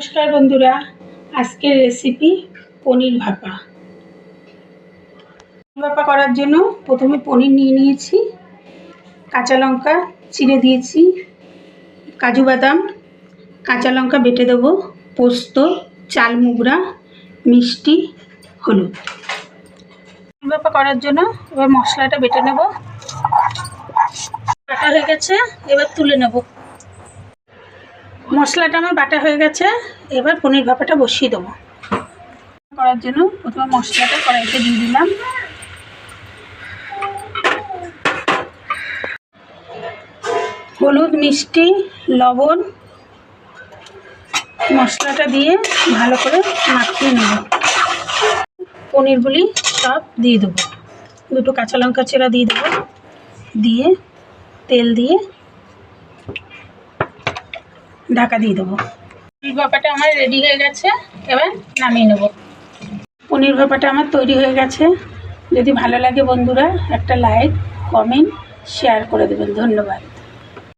নমস্কার বন্ধুরা, আজকের রেসিপি পনির ভাপা। পনির ভাপা করার জন্য প্রথমে পনির নিয়ে নিয়েছি, কাঁচা লঙ্কা চিড়ে দিয়েছি, কাজু বাদাম, কাঁচা লঙ্কা বেটে দেবো, পোস্ত, চাল মুগরা মিষ্টি, হলুদ। পনির ভাপা করার জন্য এবার মশলাটা বেটে নেব। কাটা হয়ে গেছে, এবার তুলে নেব। মশলাটা আমার বাটা হয়ে গেছে। এবার পনির ভাপাটা বসিয়ে দেবো। করার জন্য প্রথমে মশলাটা কড়াইতে দিয়ে দিলাম। হলুদ, মিষ্টি, লবণ মশলাটা দিয়ে ভালো করে মাখিয়ে নেব। পনিরগুলি সব দিয়ে দেবো। দুটো কাঁচা লঙ্কা চেরা দিয়ে দেবো। দিয়ে তেল দিয়ে ঢাকা দিয়ে দেবো। পনির ভাপাটা আমার রেডি হয়ে গেছে এবার নামিয়ে নেব। পনির ভাপাটা আমার তৈরি হয়ে গেছে। যদি ভালো লাগে বন্ধুরা একটা লাইক কমেন্ট শেয়ার করে দেবেন। ধন্যবাদ।